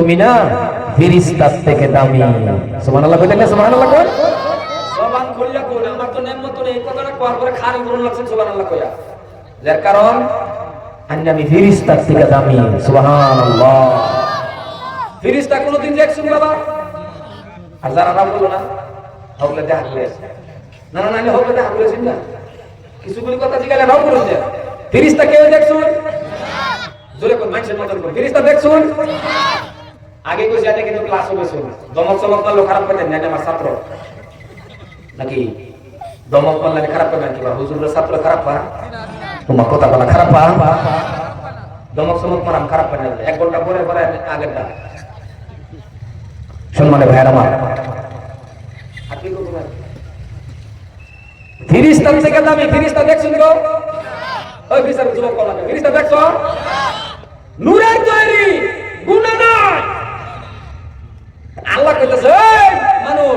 তুমি না ফিরিস্তার থেকে দামি। সুবহানাল্লাহ কইতেন না সুবহানাল্লাহ কই? জবান খুললা কোন আমার তো নেম মতন এই কথাটা কোয়ার পরে খারি করুন লাগছেন সুবহানাল্লাহ কইয়া। যার কারণ আমি আমি ফিরিস্তার থেকে দামি। সুবহানাল্লাহ। ফিরিস্তা কোনোদিন দেখছেন বাবা? আর যারা নাম বলো না হকলে দেখা না না না হকলে দেখা করেছেন না। কিছুগুলি কথা জিগালে নাও করেছে ফিরিস্তা কেউ দেখছুন? জোরে কোন মানুষের মতন করে। ফিরিস্তা দেখছুন? আগে কইছি এটা কিন্তু ক্লাস শুন দমক চমক মারলো, খারাপ পেতেন না, এটা ছাত্র। নাকি? দমক মারলে খারাপ পেতেন কি বা হুজুরের ছাত্র খারাপ পা তোমার কথা বলা খারাপ পা দমক চমক মারাম, খারাপ পেতেন এক ঘণ্টা পরে পরে আগেরটা সম্মানে ভাইয়ের আমার। না? ফিরিস্তার থেকে দামি ফিরিস্তা দেখছেন তো? ওই ফিরিস্তার যুবক কলা ফিরিস্তা দেখছ? নূরের তৈরি গুণা নাই আল্লাহ কইতেছে এই মানুষ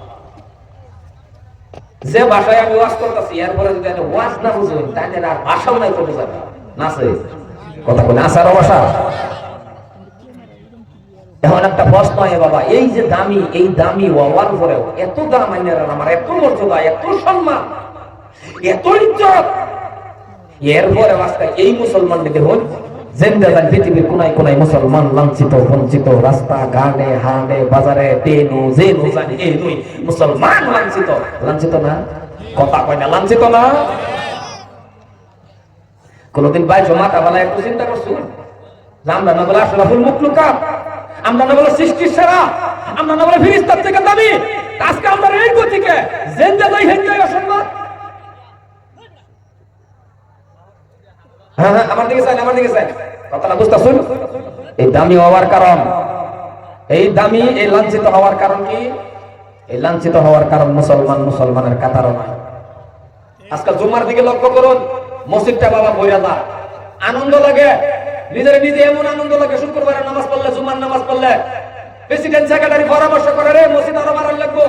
যে ভাষায় আমি ওয়াজ করতেছি, এরপরে যদি আমি ওয়াজ না বুঝুন তাহলে আর ভাষাও নাই তো বোঝাবে না সে কথা কোন আসার অবসা এখন একটা প্রশ্ন হয় বাবা, এই যে দামি, এই দামি হওয়ার পরেও এত দাম আইনের আমার এত মর্যাদা, এত সম্মান, এত ইজ্জত। এরপরে আজকে এই মুসলমানকে দেখুন জেন্দে যান পৃথিবীর কোনায় কোনায় মুসলমান লাঞ্ছিত, বঞ্চিত, রাস্তা, ঘাটে, হাটে, বাজারে টেনু জেনু মুসলমান লাঞ্ছিত। লাঞ্ছিত না? কথা কয় না, লাঞ্ছিত না? কোনদিন বাইশ মাথা বেলা একটু চিন্তা করছ? আমরা না বলে আশরাফুল মুখলুকা আমরা না বলে সৃষ্টির সেরা, আমরা না বলে ফিরিস্তার থেকে দাবি আজকে আমরা এই গতিকে জেন্দে যাই হেন হ্যাঁ হ্যাঁ এই দামি হওয়ার কারণ। এই দামি, এই লাঞ্ছিত হওয়ার কারণ কি? এই লাঞ্ছিত হওয়ার কারণ মুসলমান মুসলমানের কাতারও নয়। আজকাল জুমার দিকে লক্ষ্য করুন, মসজিদটা বাবা বইরা দা আনন্দ লাগে, নিজের নিজে এমন আনন্দ লাগে, শুক্রবারে নামাজ পড়লে জুমার নামাজ পড়লে। প্রেসিডেন্ট সেক্রেটারি পরামর্শ করে, রে, মসজিদ আরও বাড়ার লাগবো।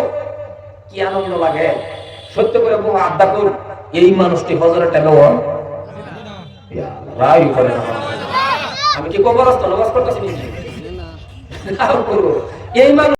কি আনন্দ লাগে। সত্য করে বহু আড্ডা এই মানুষটি করে না আমি কি কবরস্থ? নামাজ পড়তেছি নাকি? করব। এই মানুষ